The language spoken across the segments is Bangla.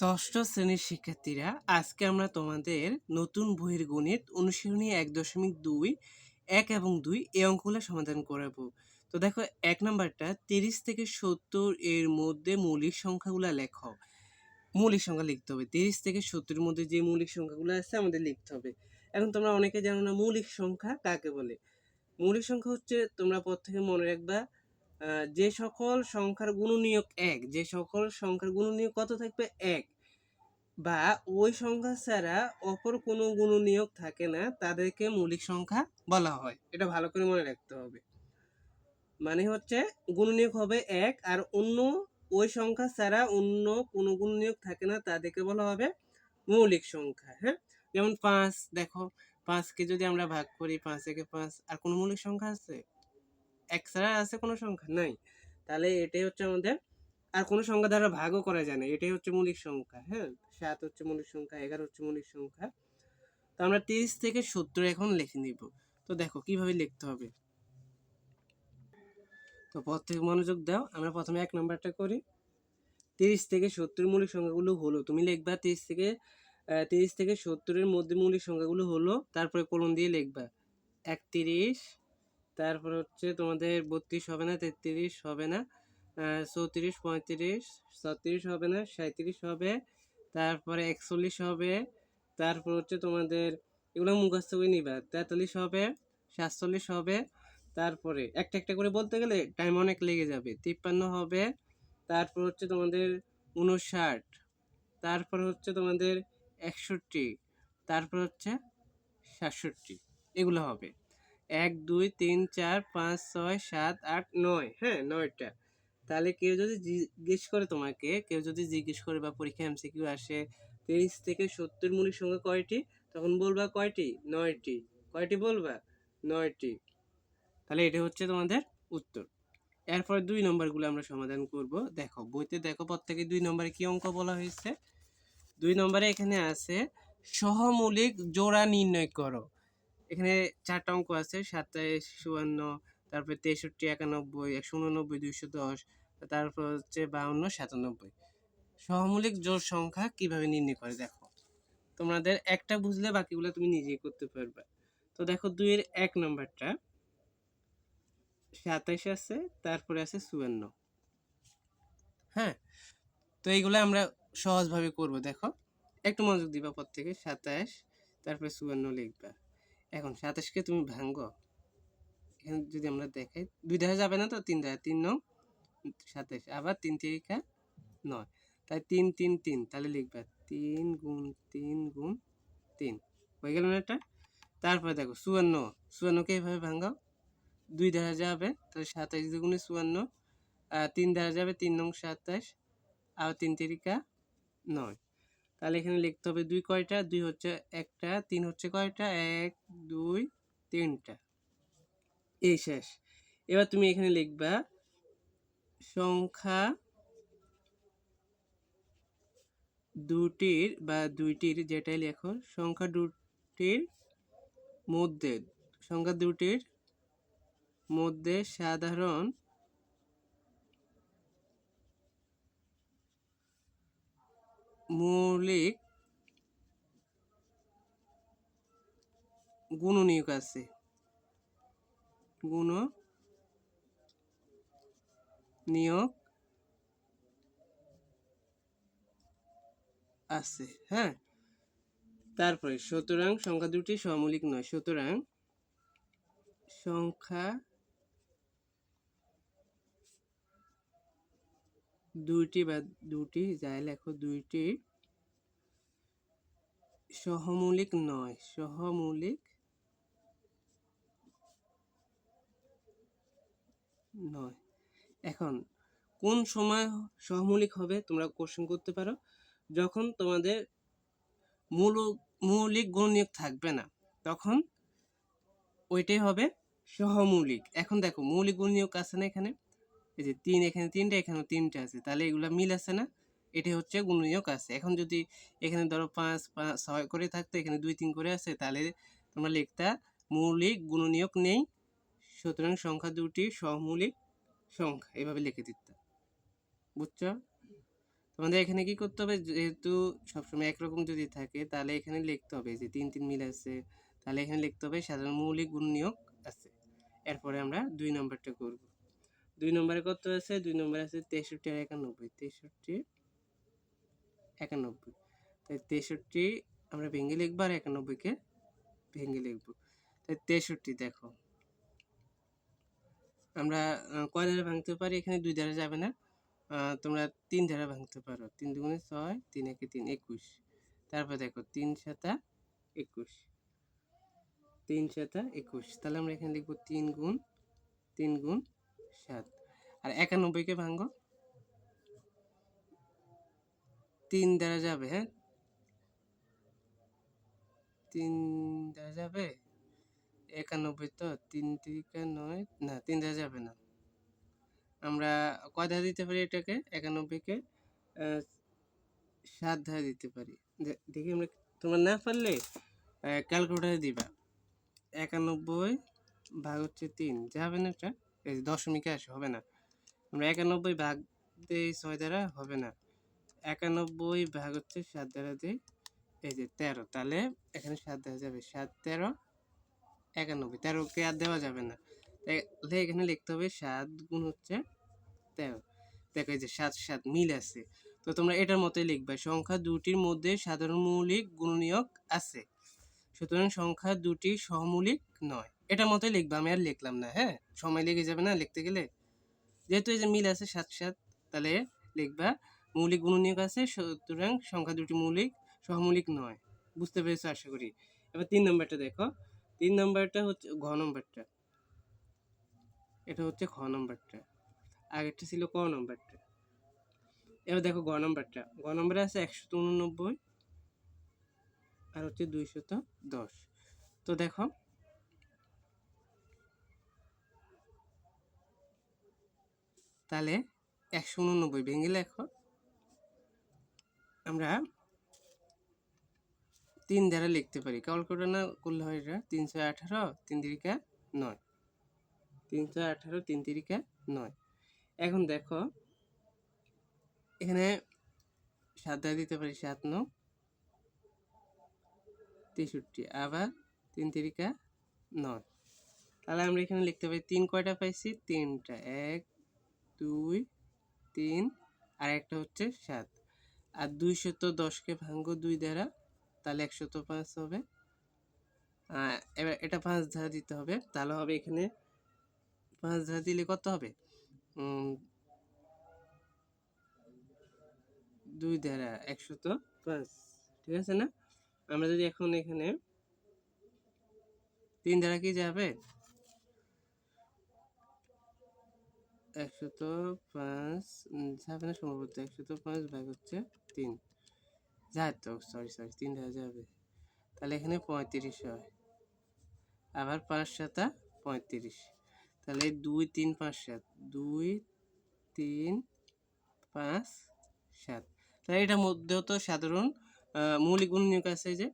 ষষ্ঠ শ্রেণির শিক্ষার্থীরা, আজকে আমরা তোমাদের নতুন বইয়ের গণিত অনুশীলনী এক দশমিক দুই, এক এবং দুই এই অঙ্কগুলো সমাধান করাবো। তো দেখো, এক নাম্বারটা, তিরিশ থেকে সত্তর এর মধ্যে মৌলিক সংখ্যাগুলো লেখো। মৌলিক সংখ্যা লিখতে হবে। তিরিশ থেকে সত্তরের মধ্যে যে মৌলিক সংখ্যাগুলো আছে, আমাদের লিখতে হবে। এখন তোমরা অনেকে জানো না মৌলিক সংখ্যা কাকে বলে? মৌলিক সংখ্যা হচ্ছে তোমরা পর থেকে মনে রাখবা যে সকল সংখ্যার গুণনীয়ক এক, যে সকল সংখ্যার গুণনীয়ক কত থাকবে? এক। বা ওই সংখ্যা ছাড়া অপর কোনো গুণনীয়ক থাকে না, তাদেরকে মৌলিক সংখ্যা বলা হয়। এটা ভালো করে মনে রাখতে হবে। মানে হচ্ছে গুণনীয়ক হবে এক আর অন্য ওই সংখ্যা ছাড়া অন্য কোনো গুণনীয়ক থাকে না, তাদেরকে বলা হবে মৌলিক সংখ্যা হ্যাঁ? যেমন পাঁচ, দেখো, পাঁচকে যদি আমরা ভাগ করি পাঁচ একে পাঁচ, আর কোনো মৌলিক সংখ্যা আছে? এক ছাড়া আছে কোনো সংখ্যা? নাই। তাহলে এটাই হচ্ছে আমাদের, আর কোনো সংখ্যা দ্বারা ভাগও করা যায় না। এটাই হচ্ছে মৌলিক সংখ্যা হ্যাঁ? সাত হচ্ছে মৌলিক সংখ্যা, এগারো হচ্ছে মৌলিক সংখ্যা। তো আমরা তিরিশ থেকে সত্তর এখন লিখে নিব। তো দেখো, কীভাবে লিখতে হবে? তো প্রত্যেক মনোযোগ দাও। আমরা প্রথমে এক নাম্বারটা করি। তিরিশ থেকে সত্তর মৌলিক সংখ্যাগুলো হলো, তুমি লিখবা তিরিশ থেকে তিরিশ থেকে সত্তরের মধ্যে মৌলিক সংখ্যাগুলো হলো, তারপরে কলম দিয়ে লিখবা। একত্রিশ তারপর হচ্ছে তোমাদের বত্রিশ হবে না, তেত্রিশ হবে না চৌত্রিশ, পঁয়ত্রিশ ছত্রিশ হবে না সাঁত্রিশ হবে, তারপরে একচল্লিশ হবে, তারপর হচ্ছে তোমাদের এগুলো মুখস্থ করে নিবা, তেতাল্লিশ হবে, সাতচল্লিশ হবে, তারপরে একটা একটা করে বলতে গেলে টাইম অনেক লেগে যাবে, তিপ্পান্ন হবে, তারপর হচ্ছে তোমাদের উনষাট, তারপর হচ্ছে তোমাদের একষট্টি, তারপর হচ্ছে সাতষট্টি, এগুলো হবে। এক, দুই, তিন, চার, পাঁচ, ছয়, সাত, আট, নয়। হ্যাঁ নয়টা। তাহলে কেউ যদি জিজ্ঞেস করে তোমাকে, কেউ যদি জিজ্ঞেস করে বা পরীক্ষা এমসিকিউ আসে, তিরিশ থেকে সত্তর মূলের সঙ্গে কয়টি? তখন বলবা কয়টি? নয়টি। কয়টি বলবা? নয়টি। তাহলে এটা হচ্ছে তোমাদের উত্তর। এরপর দুই নম্বরগুলো আমরা সমাধান করব। দেখো, বইতে দেখো প্রত্যেকে দুই নম্বরে কি অঙ্ক বলা হয়েছে? দুই নম্বরে এখানে আছে, সহমৌলিক জোড়া নির্ণয় করো। এখানে চারটা অঙ্ক আছে সাতাইশ চুয়ান্ন, তারপরে তেষট্টি, একানব্বই, একশো উননব্বই, দুইশো দশ, তারপর হচ্ছে বাউন্ন, সাতানব্বই। সহমৌলিক জোড় সংখ্যা কীভাবে নির্ণয় করে দেখো? তোমাদের একটা বুঝলে বাকিগুলো তুমি নিজেই করতে পারবে। তো দেখো দুইয়ের এক নম্বরটা, সাতাইশ আছে, তারপরে আছে চুয়ান্ন। হ্যাঁ? তো এইগুলো আমরা সহজভাবে করব, দেখো। একটু মনোযোগ দিবা পর থেকে সাতাশ তারপরে চুয়ান্ন লিখবা। এখন সাতাশকে তুমি ভাঙ্গো এখানে যদি আমরা দেখাই, দুই দেখা যাবে না তো? তিন দেখা তিন নং, সাতাশ। আবার তিন তিরিকা নয়। তাই তিন তিন তিন। তাহলে লিখবা তিন গুণ তিন গুণ তিন। হয়ে গেল না এটা? তারপরে দেখো, চুয়ান্ন। চুয়ান্নকে এইভাবে ভাঙ্গাও দুই দেখা যাবে, তাহলে সাতাইশ দুগুণে চুয়ান্ন। তিন দেখা যাবে, তিন নং সাতাশ। আবার তিন তিরিকা নয়। তাহলে এখানে লিখতে হবে দুই কয়টা? দুই হচ্ছে একটা, তিন হচ্ছে কয়টা? এক, দুই, তিনটা। এই শেষ। এবার তুমি এখানে লিখবা সংখ্যা দুটির বা দুইটির যেটাই লেখো, সংখ্যা দুটির মধ্যে, সংখ্যা দুটির মধ্যে সাধারণ মৌলিক গুণনীয়ক আছে। গুণ নিয়োগ আছে হ্যাঁ? তারপরে, সুতরাং সংখ্যা দুটি সমৌলিক নয়, সুতরাং সংখ্যা দুইটি বা দুটি যাই লেখো, দুইটি সহমৌলিক নয়। সহমৌলিক নয়। এখন, কোন সময় সহমৌলিক হবে তোমরা কোশ্চেন করতে পারো। যখন তোমাদের মূল, মৌলিক গুণনীয়ক থাকবে না, তখন ওইটাই হবে সহমৌলিক। এখন দেখো, মৌলিক গুণনীয়ক আছে না এখানে? এই যে তিন এখানে তিনটা এখানে তিনটা আছে। তাহলে এগুলো মিল আছে না? এটা হচ্ছে গুণনীয়ক আছে। এখন যদি এখানে ধরো পাঁচ পাঁচ, ছয় করে থাকতো, এখানে দুই, তিন করে আছে, তাহলে তোমরা লিখতা মৌলিক গুণনীয়ক নেই, সুতরাং সংখ্যা দুটি সহমৌলিক সংখ্যা, এভাবে লিখে দিতে। বুঝছ? তোমাদের এখানে কি করতে হবে? যেহেতু সবসময় একরকম যদি থাকে, তাহলে এখানে লিখতে হবে যে তিন তিন মিল আছে। তাহলে এখানে লিখতে হবে সাধারণ মৌলিক গুণ নিয়োগ আছে। এরপরে আমরা দুই নম্বরটা করব। দুই নম্বরে কত আছে? দুই নম্বরে আছে তেষট্টি আর একানব্বই। তেষট্টি, একানব্বই। তাই তেষট্টি আমরা ভেঙে লিখব আর একানব্বইকে ভেঙে লিখব। তাই তেষট্টি দেখো। আমরা কয় দ্বারা ভাঙতে পারি? এখানে দুই দ্বারা যাবে না। তোমরা তিন দ্বারা ভাঙতে পারো। তিন দুগুণে ছয়, তিন একে তিন একুশ। তারপর দেখো, তিন সাতা একুশ। তিন সাতা একুশ। তাহলে আমরা এখানে লিখব তিন গুণ তিন গুণ সাত। আর একানব্বইকে ভাঙো? তিন দ্বারা যাবে হ্যাঁ? তিন দ্বারা যাবে? একানব্বই তো, তিন তিরিকা নয়, না, তিন দ্বারা যাবে না। আমরা কয় ধারা দিতে পারি এটাকে? একানব্বইকে সাত ধারা দিতে পারি। দেখি আমরা তোমরা না পারলে ক্যালকুলেটারে দিবা। একানব্বই ভাগ হচ্ছে তিন, যাবে না এটা? এই দশমিকে আসে, হবে না। আমরা একানব্বই ভাগ দিই ছয় দ্বারা হবে না। একানব্বই ভাগ হচ্ছে সাত দ্বারা দিই এই যে তেরো। তাহলে এখানে সাত দেওয়া যাবে। সাত, তেরো, একানব্বই। তেরোকে আর দেওয়া যাবে না। তাহলে এখানে লিখতে হবে সাত গুণ হচ্ছে তেরো। দেখো এই যে সাত সাত মিল আছে। তো তোমরা এটার মতোই লিখবে। সংখ্যা দুটির মধ্যে সাধারণ মৌলিক গুণনীয়ক আছে। সুতরাং সংখ্যা দুটি সহমৌলিক নয়। এটার মতোই লিখবে, আমি আর লিখলাম না হ্যাঁ? সময় লেগে যাবে না লিখতে গেলে? যেহেতু এই যে মিল আছে সাত সাত তাহলে লিখবা, মৌলিক গুণনীয়ক আছে, সুতরাং সংখ্যা দুটি মৌলিক, সহমৌলিক নয়। বুঝতে পেরেছ আশা করি? এবার তিন নম্বরটা দেখো। তিন নম্বরটা হচ্ছে ঘ নম্বরটা। এটা হচ্ছে খ নম্বরটা। আগেরটা ছিল ক নম্বরটা। এবার দেখো গ নম্বরটা। গ নম্বরে আছে একশত উননব্বই আর হচ্ছে দুইশত দশ। তো দেখো তাহলে একশো উননব্বই ভেঙে লেখো। আমরা তিন দ্বারা লিখতে পারি। ক্যালকুলেটর করলে হয় এটা তিনশো আঠারো, তিন তিরিকা নয়। তিনশো আঠারো, তিন তিরিকা নয়। এখন দেখো, এখানে সাত দ্বারা দিতে পারি সাত ন তেষট্টি, আবার তিন তিরিকা নয়। তাহলে আমরা এখানে লিখতে পারি তিন কয়টা পাইছি? তিনটা। এক দুই, তিন, আর একটা হচ্ছে সাত। আর দুই দুইশত দশকে ভাঙ্গ দুই দ্বারা, তাহলে একশত পাঁচ হবে। এবার এটা পাঁচ ধারা দিতে হবে, তাহলে হবে এখানে পাঁচ ধারা দিলে কত হবে? দুই দ্বারা একশত পাঁচ, ঠিক আছে না? আমরা যদি এখন এখানে তিন দ্বারা কি যাবে? একশত পাঁচ যাবে সম্ভবত একশত পাঁচ ভাগ হচ্ছে তিন। তো সরি সরি তিন দ্বারা যাবে। তাহলে এখানে পঁয়ত্রিশ হয়। আবার পাঁচ সাতা পঁয়ত্রিশ। তাহলে দুই তিন পাঁচ সাত, দুই তিন পাঁচ সাত। তাহলে এটার মধ্যেও তো সাধারণ মৌলিক গুণনীয়ক আছে যে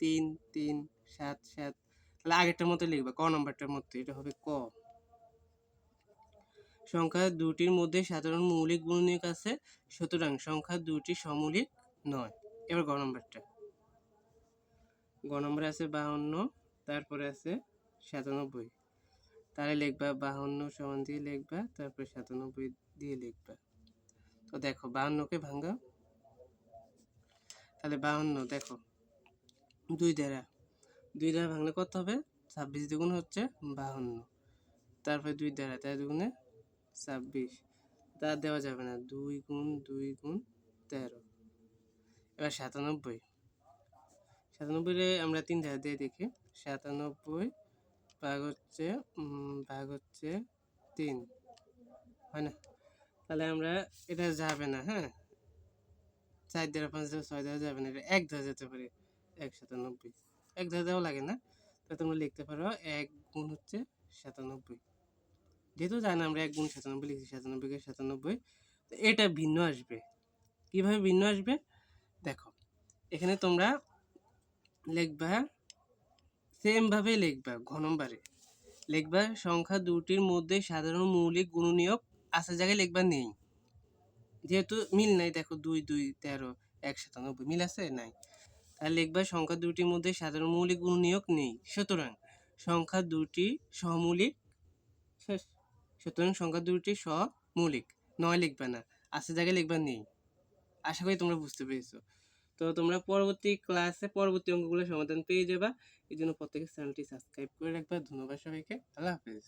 তিন তিন, সাত সাত। তাহলে আগেরটার মতো লিখবে, ক নম্বরটার মধ্যে, এটা হবে ক। সংখ্যা দুটির মধ্যে সাধারণ মৌলিক গুণনীয়ক আছে, সুতরাং সংখ্যা দুটি সমৌলিক নয়। এবার গ নম্বরটা। গ নম্বরে আছে বাহান্ন, তারপরে আছে সাতানব্বই। তাহলে লিখবা বাহান্ন সমান দিয়ে লিখবা, তারপরে সাতানব্বই দিয়ে লিখবা। তো দেখো, বাহান্নকে ভাঙ্গা তাহলে বাহান্ন, দেখো, দুই দ্বারা। দুই দ্বারা ভাঙলে কত হবে? ছাব্বিশ দ্বিগুণ হচ্ছে বাহান্ন। তারপরে দুই দ্বারা, তাই দুগুণে ছাব্বিশ। তা দেওয়া যাবে না। দুই গুণ দুই গুণ তেরো। এবার সাতানব্বই। সাতানব্বই আমরা তিন ধারা দিয়ে দেখি। সাতানব্বই ভাগ হচ্ছে ভাগ হচ্ছে তিন। হয় না? তাহলে আমরা, এটা যাবে না হ্যাঁ? চার দ্বারা পাঁচ দ্বারা ছয় দ্বারা যাবে না। এটা এক ধারা যেতে পারে। এক সাতানব্বই। এক ধারা দেওয়া লাগে না। তো তোমরা লিখতে পারো এক গুণ হচ্ছে সাতানব্বই। যেহেতু জানি আমরা এক গুণ সাতানব্বই লিখছি সাতানব্বইকে সাতানব্বই, তো এটা ভিন্ন আসবে। কীভাবে ভিন্ন আসবে? দেখো, এখানে তোমরা লিখবা সেম ভাবে লিখবা ঘ নম্বরে। লিখবা, সংখ্যা দুটির মধ্যে সাধারণ মৌলিক গুণনীয়ক আছে জায়গায় লিখবা নেই। যেহেতু মিল নাই, দেখো, দুই দুই, তেরো, এক, সাতানব্বই, মিল আছে? নাই। তাহলে লিখবা, সংখ্যা দুটির মধ্যে সাধারণ মৌলিক গুণনীয়ক নেই। সুতরাং সংখ্যা দুটি সমমৌলিক, শেষ। সুতরাং সংখ্যা দুটি স সমমৌলিক নয় লিখবে না, আছে জায়গায় লিখবে নেই। আশা করি তোমরা বুঝতে পেরেছ। তো তোমরা পরবর্তী ক্লাসে পরবর্তী অঙ্কগুলো সমাধান পেয়ে যাবা। এই জন্য প্রত্যেকের চ্যানেলটি সাবস্ক্রাইব করে রাখবা। ধন্যবাদ সবাইকে। আল্লাহ হাফেজ।